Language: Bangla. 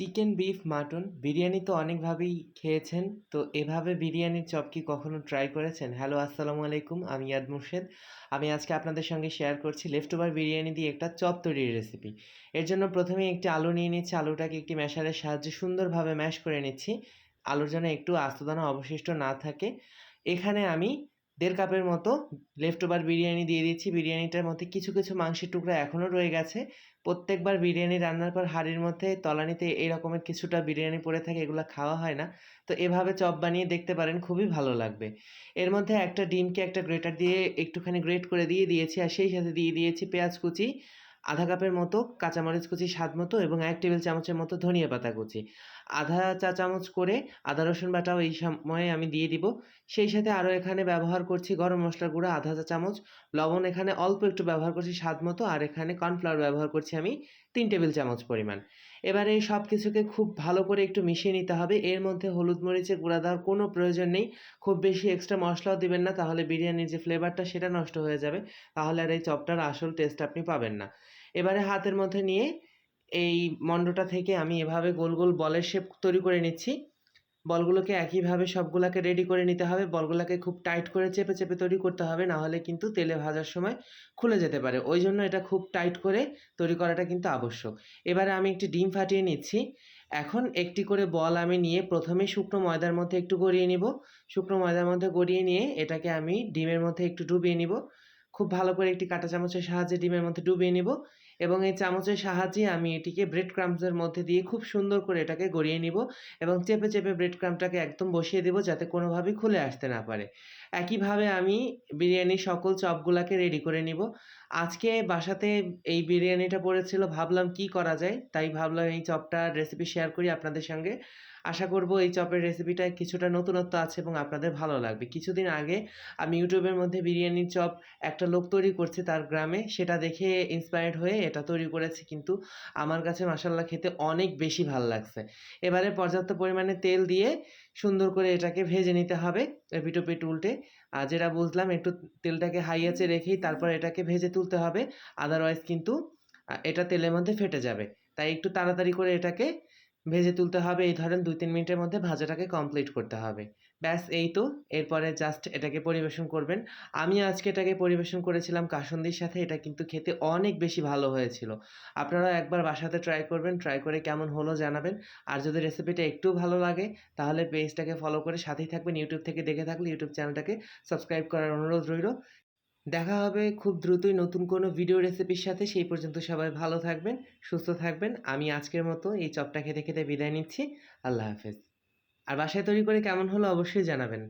চিকেন, বিফ, মাটন বিরিয়ানি তো অনেকভাবেই খেয়েছেন। তো এভাবে বিরিয়ানির চপ কি কখনো ট্রাই করেছেন? হ্যালো, আসসালামু আলাইকুম। আমি ইয়াদ মুর্শেদ। আমি আজকে আপনাদের সঙ্গে শেয়ার করছি লেফট ওভার বিরিয়ানি দিয়ে একটা চপ তৈরির রেসিপি। এর জন্য প্রথমেই একটি আলু নিয়ে নিচ্ছি। আলুটাকে একটি ম্যাশারের সাহায্যে সুন্দরভাবে ম্যাশ করে নিচ্ছি। আলুর যেন একটু আস্তদানা অবশিষ্ট না থাকে। এখানে আমি ১.৫ কাপের মতো লেফট ওভার বিরিয়ানি দিয়ে দিচ্ছি। বিরিয়ানিটার মধ্যে কিছু, কিছু মাংসের টুকরা এখনও রয়ে গেছে। প্রত্যেকবার বিরিয়ানি রান্নার পর হাঁড়ির মধ্যে তলানিতে এই রকমের কিছুটা বিরিয়ানি পড়ে থাকে, এগুলো খাওয়া হয় না। তো এভাবে চপ বানিয়ে দেখতে পারেন, খুবই ভালো লাগবে। এর মধ্যে একটা ডিমকে একটা গ্রেটার দিয়ে একটুখানি গ্রেট করে দিয়ে দিয়েছি। আর সেই সাথে দিয়ে দিয়েছি পেঁয়াজ কুচি, ১/২ কাপের মতো কাঁচামরিচ কুচি স্বাদ মতো এবং এক টেবিল চামচের মতো ধনিয়া পাতা কুচি। ১/২ চা চামচ করে আদা রসুন বাটাও এই সময়ে আমি দিয়ে দিব। সেই সাথে আরও এখানে ব্যবহার করছি গরম মসলার গুঁড়া ১/২ চা চামচ, লবণ এখানে অল্প একটু ব্যবহার করছি স্বাদ মতো আর এখানে কর্নফ্লাওয়ার ব্যবহার করছি আমি তিন টেবিল চামচ পরিমাণ। এবারে এই সব কিছুকে খুব ভালো করে একটু মিশিয়ে নিতে হবে। এর মধ্যে হলুদ মরিচের গুঁড়া দেওয়ার কোনো প্রয়োজন নেই। খুব বেশি এক্সট্রা মশলাও দিবেন না, তাহলে বিরিয়ানির যে ফ্লেভারটা সেটা নষ্ট হয়ে যাবে। তাহলে আর এই চপটার আসল টেস্ট আপনি পাবেন না। এবারে হাতের মধ্যে নিয়ে এই মন্ডটা থেকে আমি এভাবে গোল, গোল বলের শেপ তৈরি করে নিচ্ছি। বলগুলোকে একইভাবে সবগুলোকে রেডি করে নিতে হবে। বলগুলোকে খুব টাইট করে চেপে, চেপে তৈরি করতে হবে। না হলে কিন্তু তেলে ভাজার সময় খুলে যেতে পারে। ওই জন্য এটা খুব টাইট করে তৈরি করাটা কিন্তু আবশ্যক। এবারে আমি একটি ডিম ফাটিয়ে নিচ্ছি। এখন একটি করে বল আমি নিয়ে প্রথমে শুকনো ময়দার মধ্যে একটু গড়িয়ে নিব। শুকনো ময়দার মধ্যে গড়িয়ে নিয়ে এটাকে আমি ডিমের মধ্যে একটু ডুবিয়ে নিব। খুব ভালো করে একটি কাঁটা চামচের সাহায্যে ডিমের মধ্যে ডুবিয়ে নিব এবং এই চামচের সাহায্যে আমি এটিকে ব্রেড ক্রাম্পসের মধ্যে দিয়ে খুব সুন্দর করে এটাকে গড়িয়ে নিব এবং চেপে, চেপে ব্রেড ক্রাম্পটাকে একদম বসিয়ে দেব যাতে কোনোভাবেই খুলে আসতে না পারে। একইভাবে আমি বিরিয়ানির সকল চপগুলাকে রেডি করে নিব। আজকে বাসাতে এই বিরিয়ানিটা পড়েছিল, ভাবলাম কি করা যায়? তাই ভাবলাম এই চপটা রেসিপি শেয়ার করি আপনাদের সঙ্গে। আশা করব এই চপের রেসিপিটায় কিছুটা নতুনত্ব আছে এবং আপনাদের ভালো লাগবে। কিছুদিন আগে আমি ইউটিউবের মধ্যে বিরিয়ানির চপ একটা লোক তৈরি করছে তার গ্রামে, সেটা দেখে ইন্সপায়ার্ড হয়ে এটা তৈরি করেছি কিন্তু আমার কাছে মাশাআল্লাহ খেতে অনেক বেশি ভালো লাগছে। এবারে পর্যাপ্ত পরিমাণে তেল দিয়ে সুন্দর করে এটাকে ভেজে নিতে হবে এপিঠ-ওপিঠ উল্টে। আর যেটা বুঝলাম একটু তেলটাকে হাই আঁচে রেখেই তারপর এটাকে ভেজে তুলতে হবে। আদারওয়াইজ কিন্তু এটা তেলের মধ্যে ফেটে যাবে। তাই একটু তাড়াতাড়ি করে এটাকে ভেজে তুলতে হবে। এই ধরেন ২-৩ মিনিটের মধ্যে ভাজাটাকে কমপ্লিট করতে হবে। ব্যাস, এই তো। এরপরে জাস্ট এটাকে পরিবেশন করবেন। আমি আজকে এটাকে পরিবেশন করেছিলাম কাসুন্দির সাথে। এটা কিন্তু খেতে অনেক বেশি ভালো হয়েছিল। আপনারা একবার বাসাতে ট্রাই করবেন। ট্রাই করে কেমন হলো জানাবেন। আর যদি রেসিপিটা একটুও ভালো লাগে, তাহলে পেজটাকে ফলো করে সাথেই থাকবেন। ইউটিউব থেকে দেখে থাকলে ইউটিউব চ্যানেলটাকে সাবস্ক্রাইব করার অনুরোধ রইল। দেখা হবে খুব দ্রুতই নতুন কোনো ভিডিও রেসিপির সাথে। সেই পর্যন্ত সবাই ভালো থাকবেন, সুস্থ থাকবেন। আমি আজকের মতো এই চপটা খেতে, খেতে বিদায় নিচ্ছি। আল্লাহ হাফেজ। আর বাসায় তৈরি করে কেমন হলো অবশ্যই জানাবেন।